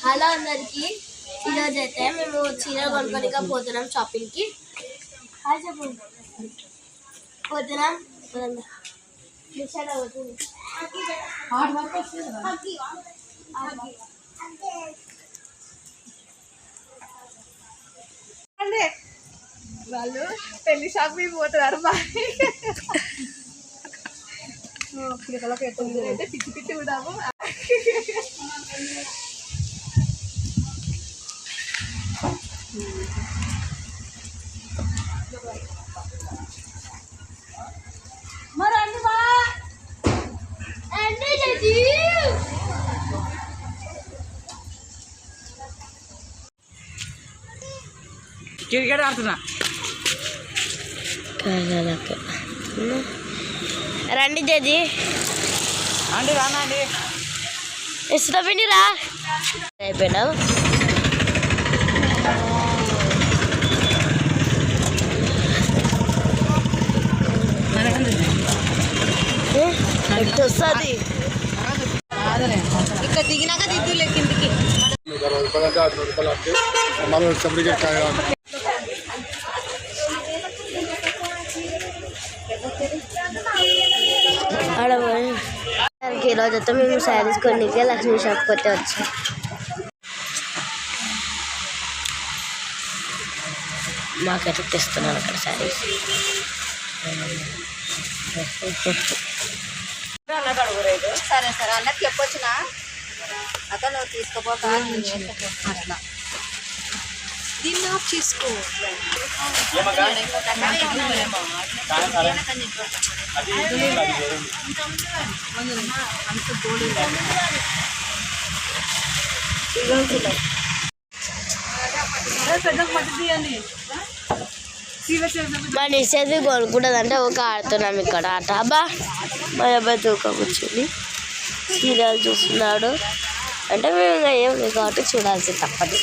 Hello అందరికి. ఈరోజు అయితే మేము చీర కొనుక్కోనిక పోతున్నాం షాపింగ్కి. పోతున్నాం. వాళ్ళు పెళ్ళి షాప్ మీద పోతున్నారు పిల్లలకు ఎట్టుంది అంటే పిచ్చి పిచ్చి విడాము మరి అన్ని బా అన్ని చేసి క్రికెట్ ఆడుతున్నా. రండి జడ్జి అండి రానా అండి ఇష్టపిండి రా అయిపోయినావు? వస్తుంది. ఇక్కడ దిగినాక దిద్దులే కిందికి. ఈ రోజు మేము శారీస్ కొన్నికే లక్ష్మీ షాప్ కొట్టి వచ్చాం. మాకు ఎట్లా తెస్తున్నాను అక్కడ శారీస్? సరే సరే అన్నకి చెప్పొచ్చునా? అక్క నువ్వు తీసుకోపోక అట్లా. దీన్ని ఆఫ్ చేసుకో. పెద్ద మట్టి తీయండి మా నిశ్చేది కొనుక్కుంటుంది ఒక ఆడుతున్నాం ఇక్కడ. ఆట అబ్బా మా అబ్బాయి తూకం కూర్చుని సీరియల్ చూస్తున్నాడు. అంటే మేము ఏం లేదు కాబట్టి చూడాల్సి తప్పదు.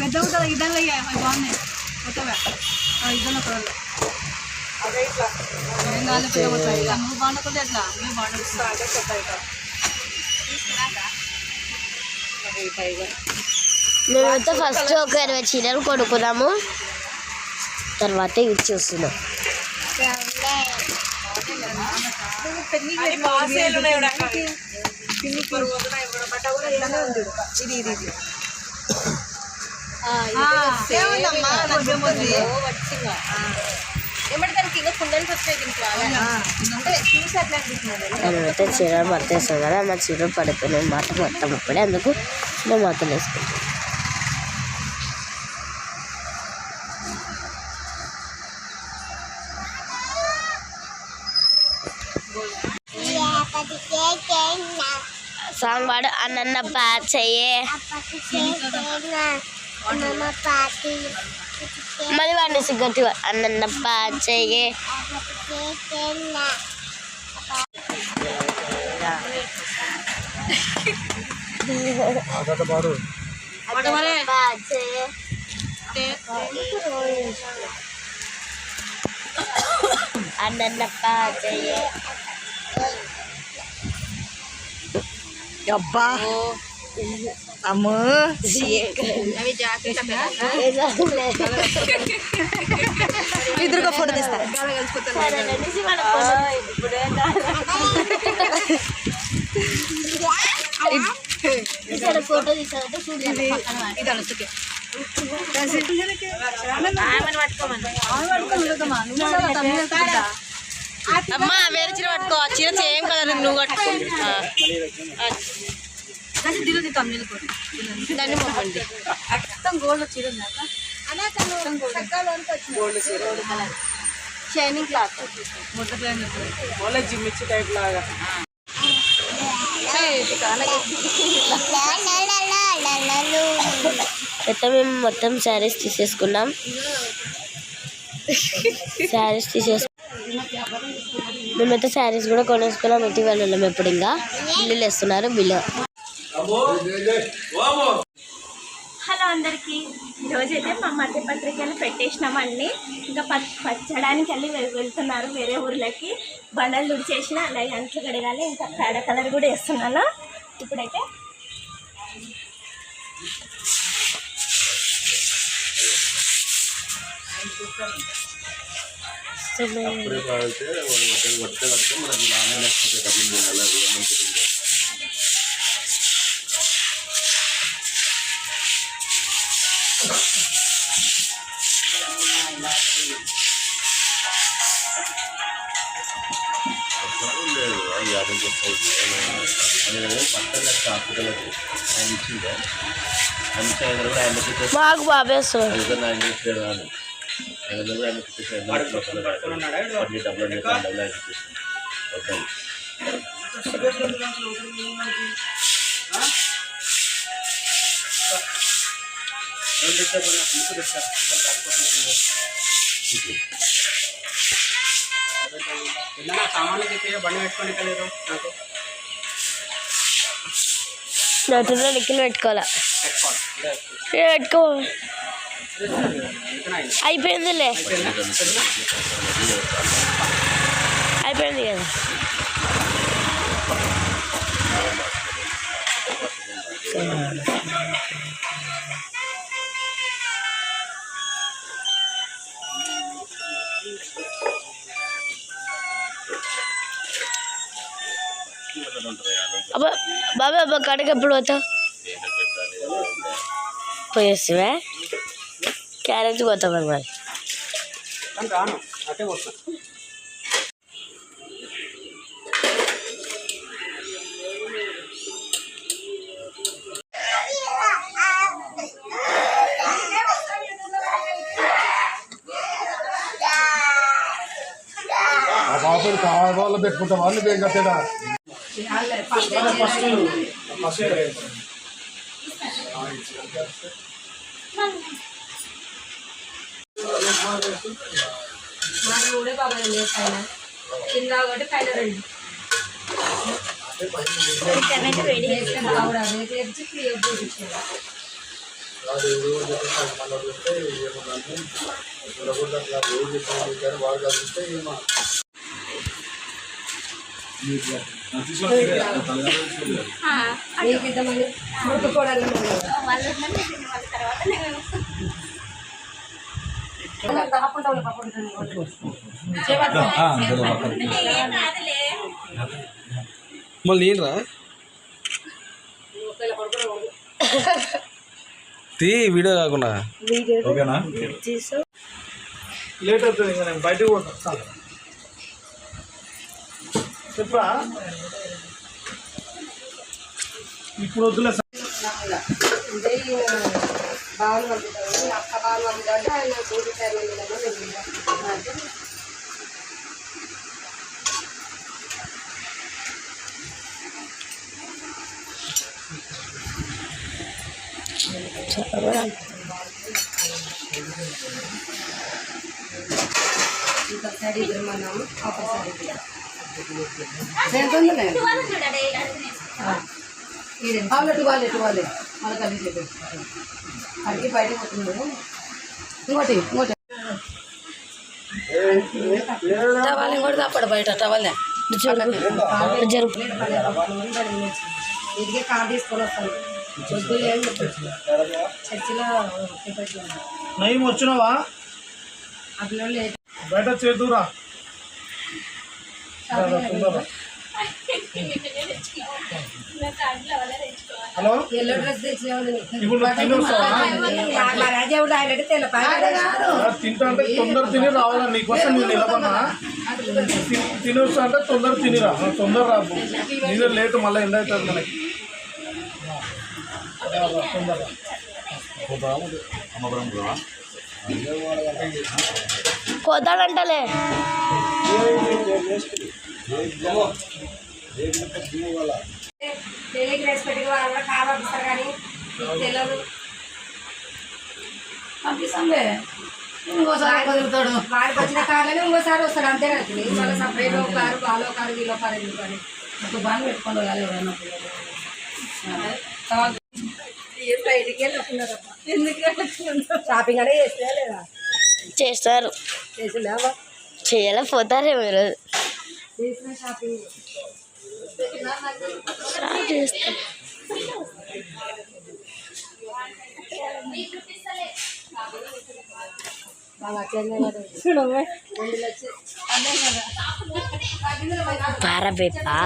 పెద్ద ఇద్దరు బాగున్నాయి. ఇద్దరు ఒక ఏం కావాలి పెద్ద కొత్తవి బాగుండదు మేమైతే ఫస్ట్ ఒక ఇరవై చీరలు కొనుక్కున్నాము. తర్వాత ఇవి చూస్తున్నాం. మేమైతే చీరలు కదా మా చీరలు పడిపోయినాయి. మాట మొత్తం ఇప్పుడే అందుకు మేము మొత్తం వేసుకుంటాం సాంగ్ పాడు అన్న పాట చెయ్యే మళ్ళీ వాడిని సిగ్గట్టి అన్న పాట ada baru ada mana? ada dekat ya? Ba kamu sih tapi jangan kita itu kok desa photo అమ్మా వేరే చీర పట్టుకో. ఆ చీర సేమ్ కలర్ నువ్వు కట్టుకో. దాన్ని పంపండి మొత్తం గోల్డ్ చీర గోల్డ్ చీర. షైనింగ్ క్లాత్ జిమ్మిచ్చి టైప్ లాగా. మొత్తం మేము మొత్తం శారీస్ తీసేసుకున్నాం. శారీస్ తీసేసు మేమైతే శారీస్ కూడా కొనేసుకున్నాం ఇటీవల వెళ్ళాం ఎప్పుడు ఇంకా. బిల్లులు వేస్తున్నారు బిల్లు. హలో అందరికీ. ఈరోజైతే మా మధ్య పత్రికలు పెట్టేసినామండి. ఇంకా ప పచ్చడానికి వెళ్ళి వెళ్తున్నారు వేరే ఊర్లకి. బండలు దుడిచేసిన అలాగే అంట్లు కడగాలి ఇంకా పేడ కలర్ కూడా వేస్తున్నాను. ఇప్పుడైతే ఇప్పుడే కావాలంటే వాళ్ళు వడ్డే వడ్డే కడితే మనకి నాన్న లేకపోతే డబ్బులు మూడు నెలలు మంచిది లేదు యాభై వస్తాయి అనేది పక్కన హాస్పిటల్కి ఆయన ఇచ్చిందే ఆయన ఇచ్చిన ఐదు కూడా ఆయన ఇచ్చేసి మాకు బాబే వస్తున్నాడు ఐదు ఆయన ఇచ్చాడు అని ఐదు కూడా ఆయన సామాన్లు చెప్పి బండి పెట్టుకొని కలిగారు నాకు నటులో నిక్కులు పెట్టుకోవాలా? పెట్టుకోవాలి పెట్టుకో. అయిపోయిందిలే అయిపోయింది కదా అబ్బా బాబా అబ్బా కడకి ఎప్పుడు పోతావు పోయేస్తావా క్యారెట్ పోతాం మరి కానీ రాను అట్టే వస్తా ఆ బాబులు కావాలి వాళ్ళు పెట్టుకుంటాం వాళ్ళు ఏం కట్టేదా ఇక్కడైతే వేడి వాళ్ళు ఉన్నది వాళ్ళ తర్వాత నేను ఏం కాదులే మళ్ళీ ఏంట్రా తీ వీడియో కాకుండా. ఓకేనా? లేట్ అవుతుంది ఇంకా నేను బయటకు పోతాను చాలు. చెప్పరా ఇప్పుడు వద్దులే సార్. వాళ్ళు చూడండి వాళ్ళకి వాళ్ళే వాళ్ళే వాళ్ళకి అన్ని చెప్పి అడిగి బయటకు పోతున్నాడు ఇంకోటి ఇంకోటి టవాల్ ఇంకోటి తప్పడు బయట టవాలే జరుపు ఇదిగే కార్ తీసుకొని వస్తాను వద్దు ఏం చర్చిలో టికెట్లు నయం వచ్చినావా ఆ పిల్లలు లేట్ బయట చేదురా హలో ఎల్లో డ్రెస్ తింటా అంటే తొందర తిని రావాలా నీకోసం నేను నిలబడినా తి- తిని వస్తా అంటే తొందర తినిరా తొందర రాబు నీదే లేట్ మళ్ళీ ఎండ అవుతుంది మనకి తొందర. డ్రెస్ పెట్టి వాళ్ళు కార్ పంపిస్తారు కానీ తెలియదు పంపిస్తాంలే ఇంకోసారి కుదురుతాడు వాడికి వచ్చిన కార్లోనే ఇంకోసారి వస్తాడు అంతే కదా మళ్ళీ సపరేట్ ఒక కారు వాళ్ళో కారు వీళ్ళో కారు ఎందుకు అని ఒక బాగా పెట్టుకొని వెళ్ళాలి ఎవరైనా బయటికి వెళ్ళి షాపింగ్ అనే చేసినా లేదా చేస్తారు చేసిందా చేయలేకపోతారే మీరు చేసిన షాపింగ్. పారబెప్పా